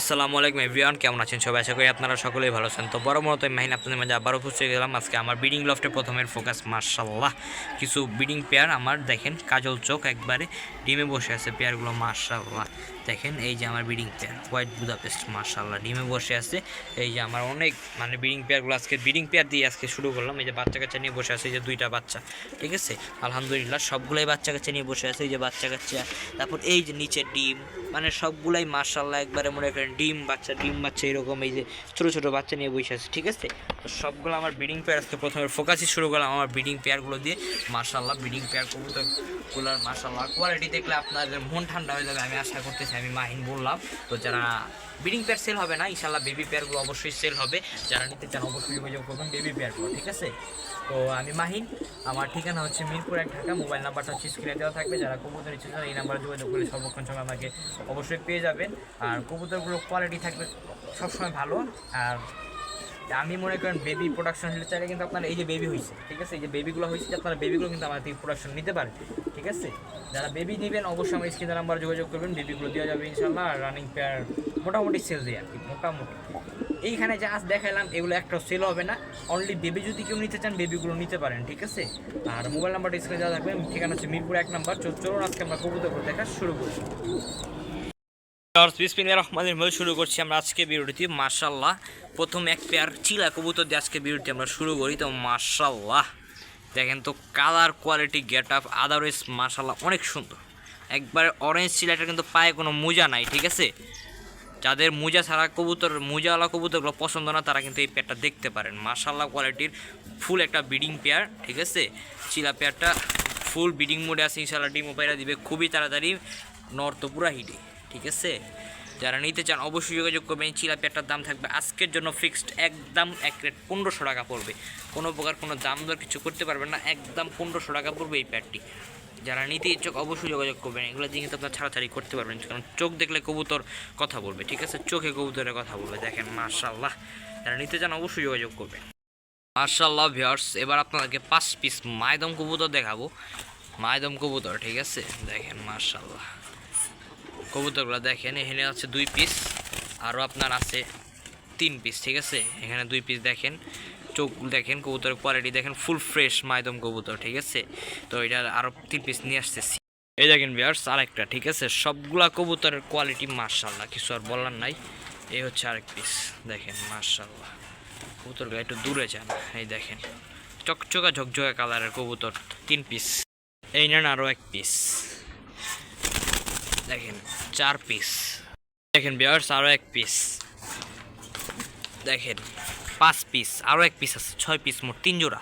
আসসালামু আলাইকুম এভরিওয়ান, কেমন আছেন সবাই? আশা করি আপনারা সকলেই ভালো আছেন। তো বড় মতো মাহিন আপনাদের মাঝে আবারও পৌঁছে গেলাম। আজকে আমার বিডিং লফটে প্রথমের ফোকাস মার্শাল্লাহ কিছু বিডিং পেয়ার আমার, দেখেন, কাজল চোখ একবারে ডিমে বসে আছে পেয়ারগুলো মার্শাল্লাহ দেখেন, এই যে আমার ব্রিডিং পেয়ার হোয়াইট বুদাপেস্ট মার্শাল্লাহ ডিমে বসে আছে। এই যে আমার অনেক মানে ব্রিডিং পেয়ারগুলো আজকে ব্রিডিং পেয়ার দিয়ে আজকে শুরু করলাম। এই যে বাচ্চা কাচ্চা নিয়ে বসে আছে, এই যে দুইটা বাচ্চা, ঠিক আছে? আলহামদুলিল্লাহ, সবগুলোই বাচ্চা কাচ্চা নিয়ে বসে আছে, এই যে বাচ্চা কাচ্চা। তারপর এই যে নিচে ডিম মানে সবগুলাই মার্শাল্লাহ একবারে মনে করেন ডিম বাচ্চা ডিম বাচ্চা এরকম, এই যে ছোটো ছোটো বাচ্চা নিয়ে বসে আছে, ঠিক আছে? তো সবগুলো আমার ব্রিডিং পেয়ার আজকে প্রথমে ফোকাসই শুরু করলাম, আমার ব্রিডিং পেয়ারগুলো দিয়ে। মার্শাল্লাহ ব্রিডিং পেয়ার কবুতরগুলোর মার্শাল্লাহ কোয়ালিটি দেখলে আপনাদের মন ঠান্ডা হয়ে যাবে, আমি আশা করতেছি, আমি মাহিন বললাম। তো যারা ব্রিডিং পেয়ার সেল হবে না ইনশাল্লাহ বেবি পেয়ারগুলো অবশ্যই সেল হবে। যারা নিতে চান, অবশ্যই যোগাযোগ করবেন বেবি পেয়ারগুলো ঠিক আছে? তো আমি মাহিন, আমার ঠিকানা হচ্ছে মিরপুর এক ঢাকা, মোবাইল নাম্বারটা হচ্ছে স্ক্রিনে দেওয়া থাকবে। যারা কবুতর ইচ্ছে এই নাম্বারে যোগাযোগ করলে সর্বক্ষণ সময় আমাকে অবশ্যই পেয়ে যাবেন। আর কবুতরগুলো কোয়ালিটি থাকবে সবসময় ভালো, আর আমি মনে করেন বেবি প্রোডাকশন হলে চাইলে কিন্তু আপনার এই যে বেবি হয়েছে ঠিক আছে? এই যে বেবিগুলো হয়েছে যে আপনারা বেবিগুলো কিন্তু আমার থেকে প্রোডাকশন নিতে পারেন ঠিক আছে? যারা বেবি নেবেন অবশ্যই আমার স্ক্রিনের নাম্বার যোগাযোগ করবেন বেবিগুলো দেওয়া যাবে ইনশাল্লাহ রানিং পেয়ার মোটামুটি সেল দেয় আর কি, মোটামুটি। এইখানে যা আজ দেখালাম এগুলো একটা সেল হবে না অনলি বেবি যদি কেউ নিতে চান বেবিগুলো নিতে পারেন, ঠিক আছে? আর মোবাইল নাম্বারটা স্ক্রিনে দেওয়া থাকবে, ঠিকানা হচ্ছে মিরপুর এক নাম্বার চলুন আজকে আমরা কবুতর দেখা শুরু করি শুরু করছি আমরা আজকে বিরতি মার্শাল্লাহ প্রথম এক পেয়ার চিলা কবুতর দিয়ে আজকে বিরতি আমরা শুরু করি। তো মার্শাল্লাহ দেখেন তো colour quality get up otherwise মার্শাল্লাহ অনেক সুন্দর। একবার অরেঞ্জ চিলাটা কিন্তু পায়ে কোনো মোজা নাই, ঠিক আছে? যাদের মোজা ছাড়া কবুতর, মোজাওয়ালা কবুতরগুলো পছন্দ না, তারা কিন্তু এই পেয়ারটা দেখতে পারেন। মার্শাল্লাহ কোয়ালিটির ফুল একটা বিডিং পেয়ার, ঠিক আছে? চিলা পেয়ারটা ফুল বিডিং মোডে আছে ইনশাল্লাহ ডিমো পায়রা দিবে। খুবই তাড়াতাড়ি নর্থ পুরা হিটে ঠিক আছে? যারা নিতে চান অবশ্যই যোগাযোগ করবেন এই চিলা পেয়ারটার দাম থাকবে আজকের জন্য ফিক্সড একদম এক রেট পনেরোশো টাকা পড়বে। কোনো প্রকার কোনো দাম দর কিছু করতে পারবেন না, একদম পনেরোশো টাকা পড়বে এই প্যাডটি যারা নিতে ইচ্ছুক অবশ্যই যোগাযোগ করবেন, এগুলো কিন্তু আপনার ছাড়াছাড়ি করতে পারবেন, কারণ চোখ দেখলে কবুতর কথা বলবে, ঠিক আছে? চোখে কবুতরের কথা বলবে, দেখেন মার্শাল্লাহ যারা নিতে চান অবশ্যই যোগাযোগ করবেন। মার্শাল্লাহ ভিওর্স এবার আপনাদেরকে পাঁচ পিস মায়দম কবুতর দেখাবো। মায়দম কবুতর, ঠিক আছে? দেখেন মার্শাল্লাহ কবুতরগুলো দেখেন, এখানে আছে দুই পিস আরও আপনার আছে তিন পিস ঠিক আছে? এখানে দুই পিস দেখেন, চোখ দেখেন, কবুতরের কোয়ালিটি দেখেন ফুল ফ্রেশ মায়দম কবুতর, ঠিক আছে? তো এটা আরও তিন পিস নিয়ে আসতেছি। এই দেখেন বিয়ার্স আরেকটা, ঠিক আছে? সবগুলা কবুতরের কোয়ালিটি মার্শাল্লাহ কিছু আর বলার নাই। এই হচ্ছে আরেক পিস দেখেন মার্শাল্লাহ কবুতরগুলো একটু দূরে যান, এই দেখেন। চকচকা ঝকঝকা কালারের কবুতর, তিন পিস এই নেন আরও এক পিস দেখেন চার পিস দেখেন বিয়ার্স আরও এক পিস দেখেন, পাঁচ পিস আরও এক পিস আছে, ছয় পিস মোট তিন জোড়া।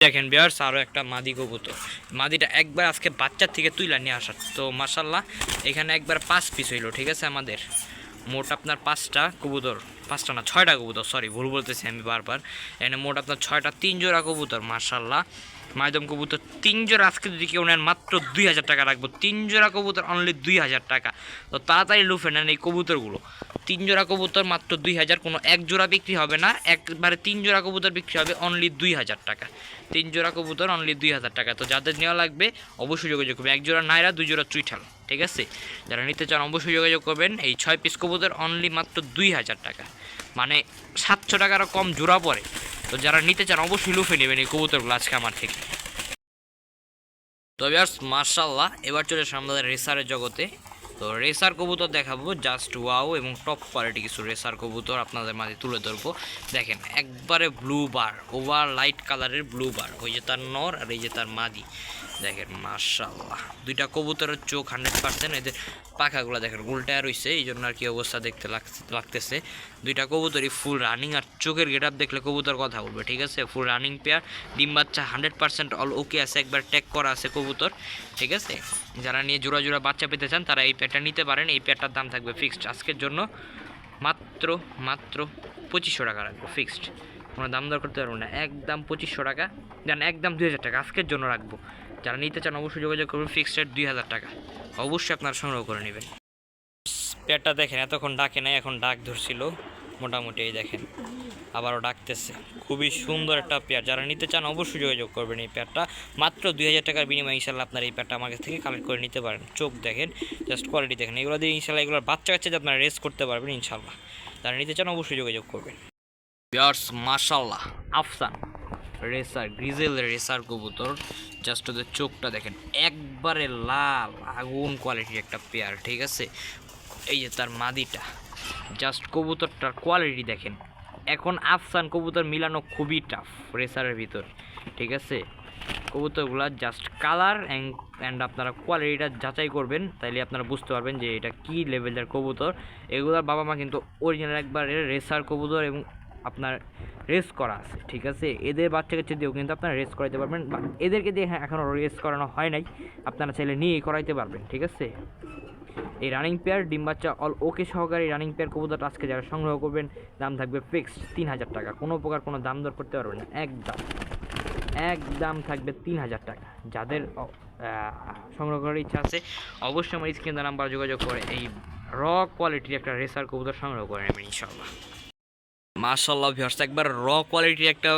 দেখেন বিয়ার্স আরও একটা মাদি কবুতর। মাদিটা একবার আজকে বাচ্চার থেকে তুইলা নিয়ে আসার। তো মাসাল্লাহ এখানে একবার পাঁচ পিস হইল, ঠিক আছে আমাদের? মোট আপনার পাঁচটা কবুতর, পাঁচটা না, ছয়টা কবুতর সরি ভুল বলতেছি আমি বারবার। এখানে মোট আপনার ছয়টা, তিন জোড়া কবুতর মার্শাল্লাহ মাইদম কবুতর তিন জোড়া আজকে যদি কেউ নেন মাত্র দুই হাজার টাকা রাখব। তিন জোড়া কবুতর অনলি দুই হাজার টাকা। তো তাড়াতাড়ি লুফে নেন এই কবুতরগুলো। তিন জোড়া কবুতর মাত্র দুই হাজার, কোনো এক জোড়া বিক্রি হবে না। একবারে তিন জোড়া কবুতর বিক্রি হবে অনলি দুই হাজার টাকা। তিন জোড়া কবুতর অনলি দুই হাজার টাকা। তো যাদের নেওয়া লাগবে অবশ্যই যোগাযোগ করবেন। এক জোড়া নাইরা, দুই জোড়া চুইঠাল ঠিক আছে? যারা নিতে চান অবশ্যই যোগাযোগ করবেন। এই ছয় পিস কবুতর অনলি মাত্র দুই হাজার টাকা। মানে সাতশো টাকারও কম জোড়া পড়ে তো যারা নিতে চান, অবশ্যই লুফে নেবেন এই কবুতরগুলো আজকে আমার থেকে। তবে আর মার্শাল্লাহ এবার চলে এসে আমাদের রেসারের জগতে। তো রেসার কবুতর দেখাবো জাস্ট ওয়াও এবং টপ কোয়ালিটি কিছু রেসার কবুতর আপনাদের মাঝে তুলে ধরবো। দেখেন, একবারে ব্লু বার ওভার লাইট কালারের ব্লু বার ওই যে তার নর আর এই যে তার মাদি। দেখেন মার্শাল্লাহ দুইটা কবুতরের চোখ হান্ড্রেড পার্সেন্ট এদের পাখাগুলো দেখেন, উল্টায় রয়েছে এই জন্য আর কি অবস্থা দেখতে লাগছে লাগতেছে। দুইটা কবুতরই ফুল রানিং আর চোখের গেট আপ দেখলে কবুতর কথা বলবে, ঠিক আছে? ফুল রানিং পেয়ার ডিম বাচ্চা হান্ড্রেড পার্সেন্ট অল ওকে আছে, একবার ট্যাগ করা আছে কবুতর, ঠিক আছে? যারা নিয়ে জোড়া জোড়া বাচ্চা পেতে চান, তারা এই পেয়ারটা নিতে পারেন, এই পেয়ারটার দাম থাকবে ফিক্সড আজকের জন্য মাত্র মাত্র পঁচিশশো টাকা রাখব ফিক্সড কোনো দাম দর করতে পারব না, একদম পঁচিশশো টাকা দেন একদম দুই হাজার টাকা, আজকের জন্য রাখব। যারা নিতে চান অবশ্যই যোগাযোগ করবেন ফিক্সড রেট দুই হাজার টাকা। অবশ্যই আপনারা সংগ্রহ করে নেবেন। পেয়ারটা দেখেন এতক্ষণ ডাকে নাই এখন ডাক ধরছিল। মোটামুটি এই দেখেন আবারও ডাকতেছে। খুবই সুন্দর একটা পেয়ার। যারা নিতে চান অবশ্যই যোগাযোগ করবেন এই পেয়ারটা। মাত্র দুই হাজার টাকার বিনিময়ে ইনশাল্লাহ আপনার এই পেয়ারটা আমার কাছ থেকে কালেক্ট করে নিতে পারেন। চোখ দেখেন জাস্ট কোয়ালিটি দেখেন। এগুলো দিয়ে ইনশাল্লাহ এগুলোর বাচ্চা কাচ্চা আপনারা রেস করতে পারবেন ইনশাল্লাহ যারা নিতে চান অবশ্যই যোগাযোগ করবেন। বিয়ার্স মাশাল্লাহ আফসান। রেসার, গ্রিজেল রেসার কবুতর। জাস্ট ওদের চোখটা দেখেন, একবারে লাল, আগুন কোয়ালিটির একটা পেয়ার ঠিক আছে? এই যে তার মাদিটা জাস্ট কবুতরটার কোয়ালিটি দেখেন। এখন আফসান কবুতর মিলানো খুবই টাফ রেসারের ভিতর, ঠিক আছে? কবুতরগুলো জাস্ট কালার অ্যান্ড আপনারা কোয়ালিটিটা যাচাই করবেন, তাইলে আপনারা বুঝতে পারবেন যে এটা কী লেভেলের কবুতর। এগুলোর বাবা মা কিন্তু অরিজিনাল একবারে রেসার কবুতর এবং আপনার রেস করা আছে, ঠিক আছে? এদের বাচ্চা কাচ্চা দিয়েও কিন্তু আপনারা রেস করাইতে পারবেন, বা এদেরকে দিয়ে হ্যাঁ এখনও রেস করানো হয় নাই, আপনারা চাইলে নিয়েই করাইতে পারবেন, ঠিক আছে? এই রানিং পেয়ার ডিম বাচ্চা অল ওকে সহকারে রানিং পেয়ার কবুতরটা আজকে যারা সংগ্রহ করবেন, দাম থাকবে ফিক্সড তিন হাজার টাকা, কোনো প্রকার কোনো দাম দর করতে পারবেন না, একদম। একদম থাকবে তিন হাজার টাকা, যাদের সংগ্রহ করার ইচ্ছা আছে, অবশ্যই আমার স্ক্রিন নাম্বার যোগাযোগ করে, এই র কোয়ালিটির একটা রেসার কবুতর সংগ্রহ করে নেবেন ইনশাল্লাহ মাশাল্লাহ ভিউয়ার্স একবার র কোয়ালিটির একটা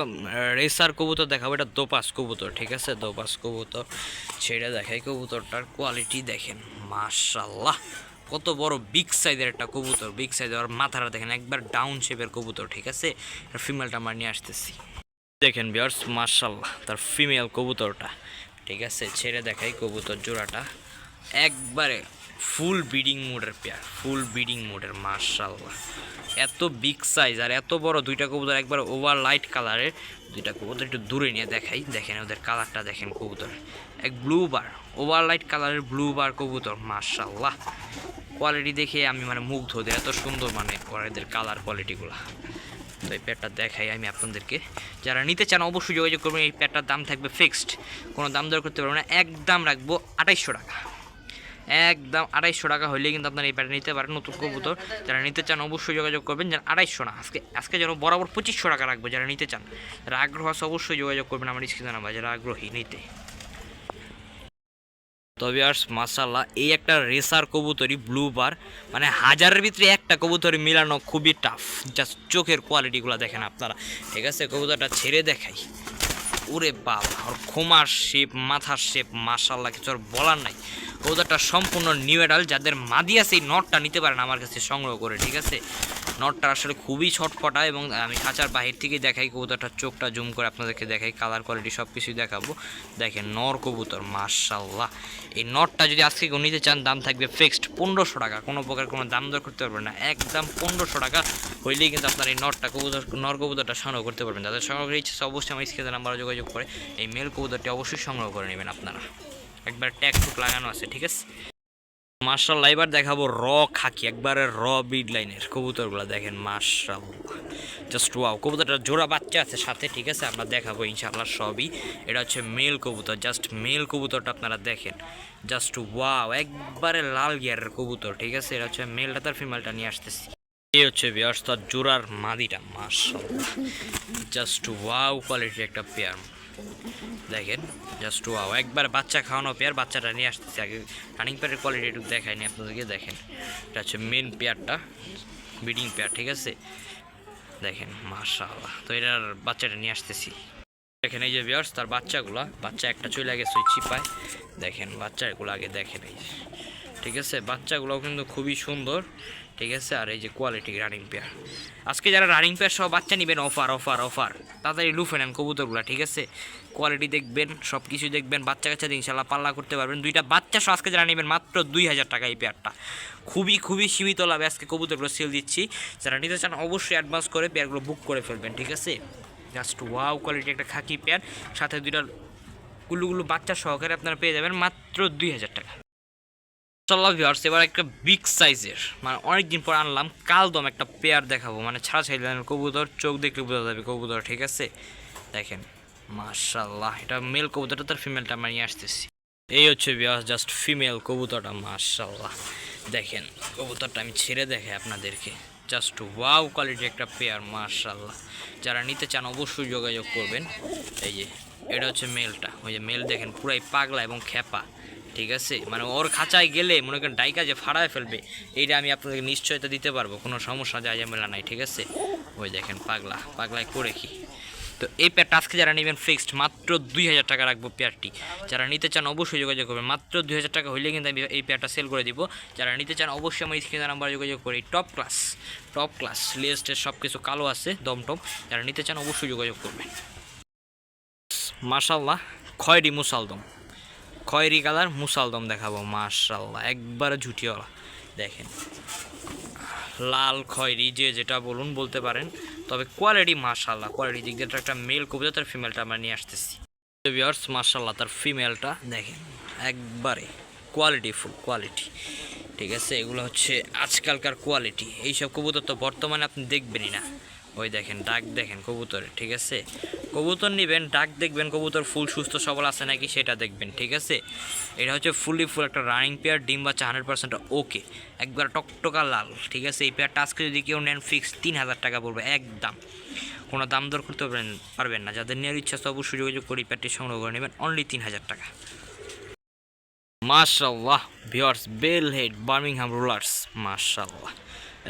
রেসার কবুতর দেখাবো। এটা দোপাস কবুতর, ঠিক আছে? দোপাস কবুতর। ছেড়ে দেখাই কবুতরটার কোয়ালিটি দেখেন। মাশাল্লাহ কত বড় বিগ সাইজের একটা কবুতর বিগ সাইজের আর মাথাটা দেখেন, একবার ডাউন শেপের কবুতর, ঠিক আছে? ফিমেলটা আমরা নিয়ে আসতেছি। দেখেন ভিউয়ার্স মাশাল্লাহ তার ফিমেল কবুতরটা, ঠিক আছে? ছেড়ে দেখাই কবুতর জোড়াটা। একবারে ফুল ব্রিডিং মোডের পেয়ার ফুল ব্রিডিং মোডের মার্শাল্লাহ এত বিগ সাইজ আর এত বড় দুইটা কবুতর একবার ওভার লাইট কালারের দুইটা কবুতর একটু দূরে নিয়ে দেখাই, দেখেন ওদের কালারটা দেখেন কবুতর। এক ব্লু বার ওভার লাইট কালারের ব্লু বার কবুতর মার্শাল্লাহ কোয়ালিটি দেখে আমি মানে মুগ্ধ, ওদের এত সুন্দর মানে ওরা এদের কালার কোয়ালিটিগুলো তো এই প্যাডটা দেখাই আমি আপনাদেরকে। যারা নিতে চান অবশ্যই যোগাযোগ করবেন, এই প্যাডটার দাম থাকবে ফিক্সড কোনো দাম দর করতে পারবেন না, একদম রাখব আঠাইশশো টাকা। একদম আড়াইশো টাকা হইলে কিন্তু আপনারা এই প্যাডটা নিতে পারেন, নতুন কবুতর। যারা নিতে চান অবশ্যই যোগাযোগ করবেন। যেন আড়াইশো না, আজকে আজকে যেন বরাবর পঁচিশশো টাকা রাখব, যারা নিতে চান। যারা আগ্রহ আছে অবশ্যই যোগাযোগ করবেন আমার স্ক্রিনে নাম্বার, যারা আগ্রহী নিতে। তবে আর মাসাল্লাহ এই একটা রেসার কবুতরি ব্লু বার মানে হাজারের ভিতরে একটা কবুতরি মিলানো খুবই টাফ জাস্ট চোখের কোয়ালিটিগুলো দেখেন আপনারা। ঠিক আছে, কবুতরটা ছেড়ে দেখাই। ওরে বাবা, ওর খোমার শেপ মাথার শেপ মাসাল্লাহ কিছু আর বলার নাই। কবুতরটা সম্পূর্ণ নিউ এডাল যাদের মাদি আছে, এই নটটা নিতে পারেন আমার কাছে সংগ্রহ করে, ঠিক আছে? নটটা আসলে খুবই ছটফটা এবং আমি খাঁচার বাহির থেকে দেখাই কবুতরটার চোখটা জুম করে আপনাদেরকে দেখাই কালার কোয়ালিটি সব কিছুই দেখাবো। দেখেন নর কবুতর মার্শাল্লাহ এই নটটা যদি আজকে কেউ নিতে চান, দাম থাকবে ফিক্সড পনেরোশো টাকা। কোনো প্রকার কোনো দাম দর করতে পারবেন না। একদম পনেরোশো টাকা হইলেই কিন্তু আপনার এই নটটা কবুতর নর কবুতরটা সংগ্রহ করতে পারবেন। যাদের সংগ্রহ ইচ্ছা অবশ্যই আমার স্ক্রিনে নাম্বার যোগাযোগ করে এই মেল কবুতরটি অবশ্যই সংগ্রহ করে নেবেন আপনারা। একবার ট্যাগ টুক লাগানো আছে, ঠিক আছে? মার্শাল এবার দেখাবো র খাকি, একবারে র বিড লাইনের কবুতরগুলো দেখেন মার্শাল জাস্ট ওয়াও কবুতরটা জোড়া বাচ্চা আছে সাথে, ঠিক আছে? আমরা দেখাবো ইনশাআল্লাহ সবই। এটা হচ্ছে মেল কবুতর জাস্ট মেল কবুতরটা আপনারা দেখেন। জাস্ট ওয়াও একবারে লাল গিয়ারের কবুতর, ঠিক আছে? এটা হচ্ছে মেলটা তার ফিমেলটা নিয়ে আসতেছি। এই হচ্ছে তার জোড়ার মাদিটা মার্শাল জাস্ট ওয়াও কোয়ালিটির একটা পেয়ার দেখেন জাস্ট ওয়াও একবার বাচ্চা খাওয়ানো পেয়ার, বাচ্চাটা নিয়ে আসতেছে আগে। রানিং পেয়ারের কোয়ালিটি একটু দেখায়নি আপনাদেরকে দেখেন। এটা হচ্ছে মেন পেয়ারটা ব্রিডিং পেয়ার ঠিক আছে? দেখেন, মাশাআল্লাহ, তো এটার বাচ্চাটা নিয়ে আসতেছি। দেখেন, এই যে বিয়ার্স তার বাচ্চাগুলা, বাচ্চা একটা চলে গেছে ওই চিপায় দেখেন, বাচ্চাগুলো আগে দেখেন, এই ঠিক আছে? বাচ্চাগুলোও কিন্তু খুবই সুন্দর। ঠিক আছে? আর এই যে কোয়ালিটি রানিং পেয়ার আজকে যারা রানিং পেয়ার সব বাচ্চা নেবেন অফার অফার অফার তাড়াতাড়ি লুফে নেন কবুতরগুলো, ঠিক আছে? কোয়ালিটি দেখবেন সব কিছু দেখবেন, বাচ্চা কাচ্চা ইনশাল্লাহ পাল্লা করতে পারবেন। দুইটা বাচ্চা সহ আজকে যারা নেবেন, মাত্র দুই হাজার টাকা এই পেয়ারটা খুবই খুবই সীমিত লাভে আজকে কবুতরগুলো সেল দিচ্ছি। যারা নিতে চান, অবশ্যই অ্যাডভান্স করে পেয়ারগুলো বুক করে ফেলবেন, ঠিক আছে? জাস্ট ওয়াও কোয়ালিটি একটা খাকি পেয়ার সাথে দুইটা গুলুগুলো বাচ্চা সহকারে আপনারা পেয়ে যাবেন মাত্র দুই হাজার টাকা। চল্লা ভিউয়ার্স এবার একটা বিগ সাইজের মানে অনেক দিন পর আনলাম, কালদম একটা পেয়ার দেখাবো। মানে ছাড়া ছাড়ি কবুতর, চোখ দেখলে বোঝা যাবে কবুতর, ঠিক আছে? দেখেন মার্শাল্লাহ এটা মেল কবুতরটা তার ফিমেলটা আমরা নিয়ে আসতেছি। এই হচ্ছে ভিউয়ার্স জাস্ট ফিমেল কবুতরটা মার্শাল্লাহ দেখেন, কবুতরটা আমি ছেড়ে দেখে আপনাদেরকে। জাস্ট ওয়াও কোয়ালিটি একটা পেয়ার মার্শাল্লাহ যারা নিতে চান, অবশ্যই যোগাযোগ করবেন। এই যে, এটা হচ্ছে মেলটা ওই যে মেল দেখেন, পুরাই পাগলা এবং খেপা ঠিক আছে? মানে ওর খাঁচায় গেলে মনে করেন ডাইকা যে ফাড়ায় ফেলবে, এইটা আমি আপনাদেরকে নিশ্চয়তা দিতে পারব, কোনো সমস্যা যায় ঝামেলা নাই, ঠিক আছে? ওই দেখেন, পাগলা, পাগলায় করে কি? তো এই পেয়ারটা আজকে যারা নেবেন ফিক্সড মাত্র দুই হাজার টাকা রাখব পেয়ারটি যারা নিতে চান অবশ্যই যোগাযোগ করবেন, মাত্র দুই হাজার টাকা হইলে কিন্তু আমি এই পেয়ারটা সেল করে দিব। যারা নিতে চান অবশ্যই আমার স্ক্রিনে নাম্বার যোগাযোগ করি টপ ক্লাস টপ ক্লাস লিস্টের সব কিছু কালো আছে, দম টম। যারা নিতে চান অবশ্যই যোগাযোগ করবেন। মাশাল্লাহ খয়েরি মুসালদম খয়েরি কালার, মুসালদম দেখাবো মাশাল্লাহ একবারে ঝুটিওয়ালা, দেখেন। লাল খয়েরি, যে যেটা বলুন, বলতে পারেন। তবে কোয়ালিটি মাশাল্লাহ কোয়ালিটি দিক দিয়ে একটা মেল কবুতর তার ফিমেলটা আমরা নিয়ে আসতেছি। ভিউয়ার্স মাশাল্লাহ তার ফিমেলটা দেখেন, একবারে কোয়ালিটি ফুল কোয়ালিটি ঠিক আছে, এগুলো হচ্ছে আজকালকার কোয়ালিটি এইসব কবুতর তো বর্তমানে আপনি দেখবেনই না। ওই দেখেন, ডাক দেখেন কবুতরে, ঠিক আছে? কবুতর নেবেন, ডাক দেখবেন, কবুতর ফুল, সুস্থ, সবল আছে নাকি সেটা দেখবেন, ঠিক আছে? এটা হচ্ছে ফুলি ফুল, একটা রানিং পেয়ার ডিম বাচ্চা হান্ড্রেড পার্সেন্ট ওকে একবার টকটকা লাল, ঠিক আছে? এই পেয়ারটা আজকে যদি কেউ নেন ফিক্স তিন হাজার টাকা পড়বে, একদম। কোনো দাম দর করতে পারবেন পারবেন না। যাদের নেওয়ার ইচ্ছা আছে অবশ্যই যোগাযোগ করে পেয়ারটি সংগ্রহ করে নেবেন অনলি তিন হাজার টাকা। মাশাল্লাহ ভিওর্স বেল হেড বার্মিংহাম রোলার্স মাশাল্লাহ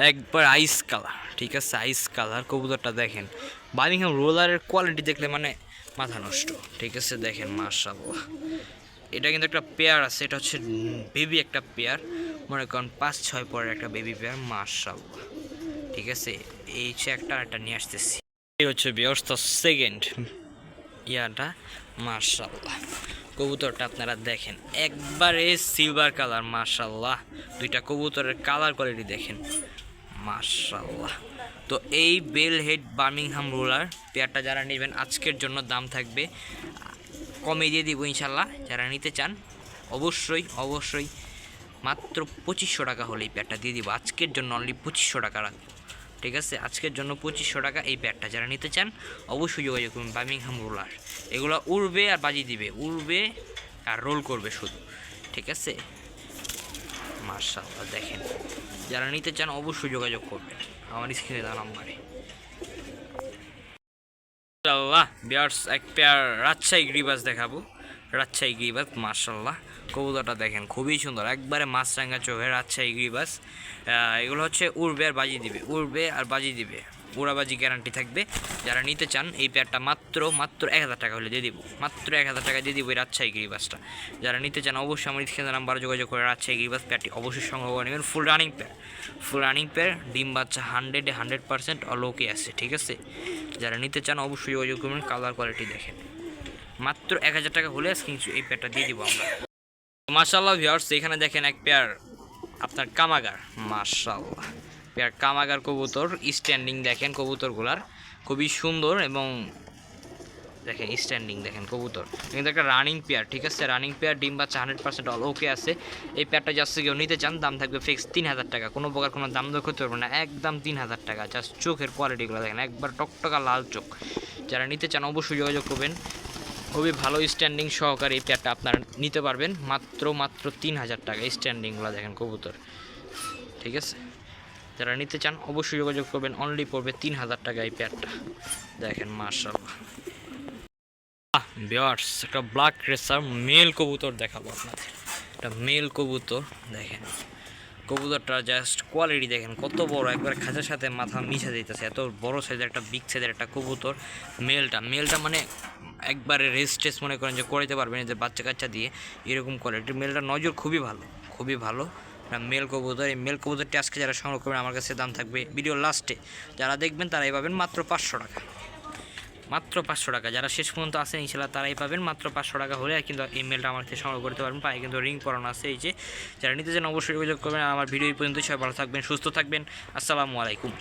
একবার আইস কালার ঠিক আছে? আইস কালার কবুতরটা দেখেন। বার্মিংহাম রোলারের কোয়ালিটি দেখলে মানে মাথা নষ্ট, ঠিক আছে? দেখেন মাশাল্লাহ এটা কিন্তু একটা পেয়ার আছে, এটা হচ্ছে বেবি একটা পেয়ার মনে করেন পাঁচ, ছয় পরের একটা বেবি পেয়ার মাশাল্লাহ ঠিক আছে? এই হচ্ছে একটা একটা নিয়ে আসতেছি। এই হচ্ছে ব্যবস্থা সেকেন্ড ইয়াটা মার্শাল্লাহ কবুতরটা আপনারা দেখেন, একবারে সিলভার কালার মার্শাল্লাহ দুইটা কবুতরের কালার কোয়ালিটি দেখেন। মার্শাল্লাহ তো এই বেল হেড বার্মিংহাম রোলার পেয়ারটা যারা নেবেন, আজকের জন্য দাম থাকবে, কমে দিয়ে দিব ইনশাল্লাহ যারা নিতে চান, অবশ্যই অবশ্যই মাত্র পঁচিশশো টাকা হলে এই প্যাডটা দিয়ে দিব। আজকের জন্য অনলি পঁচিশশো টাকা রাখব ঠিক আছে? আজকের জন্য পঁচিশশো টাকা এই প্যাডটা যারা নিতে চান, অবশ্যই যোগাযোগ করুন বার্মিংহাম রোলার। এগুলো উড়বে আর বাজি দিবে, উড়বে আর রোল করবে শুধু, ঠিক আছে? মার্শাল্লাহ দেখেন, যারা নিতে চান অবশ্যই যোগাযোগ করবেন। আমার স্ক্রিনে দেওয়া নাম্বারে। মাশাল্লাহ বিয়ার্স, এক পেয়ার রাজশাহী গ্রিবাস দেখাবো। রাজশাহী গ্রিবাস, মার্শাল্লাহ। কবুতরটা দেখেন, খুবই সুন্দর। একবারে মাছরাঙ্গা চোখে রাজশাহী গ্রিবাস। এগুলো হচ্ছে উড়বে আর বাজি দিবে উড়বে আর বাজি দিবে। উড়াবাজি গ্যারান্টি থাকবে। যারা নিতে চান, এই পেয়ারটা মাত্র মাত্র এক হাজার টাকা হলে দিয়ে দিব। মাত্র এক হাজার টাকা দিয়ে দিব এই রাজশাহী গ্রিবাসটা যারা নিতে চান, অবশ্যই আমার স্ক্রিনে নাম্বার যোগাযোগ করে রাজশাহী গ্রিবাস পেয়ারটি অবশ্যই সংগ্রহ করে নেবেন। Full running pair full running pair ডিম বাচ্চা হান্ড্রেডে হান্ড্রেড পার্সেন্ট অলোকে আছে, ঠিক আছে? যারা নিতে চান, অবশ্যই যোগাযোগ করবেন কালার কোয়ালিটি দেখেন। মাত্র এক হাজার টাকা হলে কিন্তু এই পেয়ারটা দিয়ে দিব আমরা। মার্শাল্লাহ ভিউয়ার্স এখানে দেখেন এক পেয়ার আপনার কামাগার। মার্শাল্লাহ কামাগার কবুতর স্ট্যান্ডিং দেখেন কবুতরগুলার। খুবই সুন্দর এবং দেখেন স্ট্যান্ডিং দেখেন কবুতর। কিন্তু একটা রানিং পেয়ার ঠিক আছে? রানিং পেয়ার ডিম বাচ্চা হান্ড্রেড পার্সেন্ট অল ওকে আছে। এই পেয়ারটা জাস্ট কেউ নিতে চান, দাম থাকবে ফিক্স তিন হাজার টাকা। কোনো প্রকার কোনো দাম দর করতে পারবে না, একদম তিন হাজার টাকা। জাস্ট চোখের কোয়ালিটিগুলো দেখেন, একবার টকটকা লাল চোখ। যারা নিতে চান অবশ্যই যোগাযোগ করবেন। খুবই ভালো স্ট্যান্ডিং সহকারে এই পেয়ারটা আপনারা নিতে পারবেন। মাত্র মাত্র তিন হাজার টাকা স্ট্যান্ডিংগুলো দেখেন কবুতর। ঠিক আছে? যারা নিতে চান অবশ্যই যোগাযোগ করবেন অনলি পড়বে তিন হাজার টাকা এই পেয়ারটা দেখেন মার্শাল্লাহ বিয়ার্স একটা ব্ল্যাক রেসার মেল কবুতর দেখাবো আপনাদের। একটা মেল কবুতর, দেখেন। কবুতরটা জাস্ট কোয়ালিটি দেখেন, কত বড়, একবার খাঁচার সাথে মাথা মিশে দিতেছে এত বড় সাইজের একটা বিগ সাইজের একটা কবুতর মেলটা মেলটা মানে একবারে রেস্ট টেস্ট মনে করেন যে করতে পারবেন যে বাচ্চা কাচ্চা দিয়ে, এরকম কোয়ালিটির মেলটা নজর খুবই ভালো খুবই ভালো। মেল কবুতর। এই মেল কবুতরটি আজকে যারা সংগ্রহ করবেন, আমার কাছে দাম থাকবে ভিডিও লাস্টে। যারা দেখবেন তারাই পাবেন মাত্র পাঁচশো টাকা। মাত্র পাঁচশো টাকা। যারা শেষ পর্যন্ত আসেন ইনশাল্লাহ তারাই পাবেন মাত্র পাঁচশো টাকা হলে। কিন্তু এই মেলটা আমার কাছে সংগ্রহ করতে পারবেন। পায়ে কিন্তু রিং করানো আছে। এই যে যারা নিতে চান, অবশ্যই অভিযোগ করবেন। আমার ভিডিও পর্যন্ত সবাই ভালো থাকবেন, সুস্থ থাকবেন। আসসালামু আলাইকুম।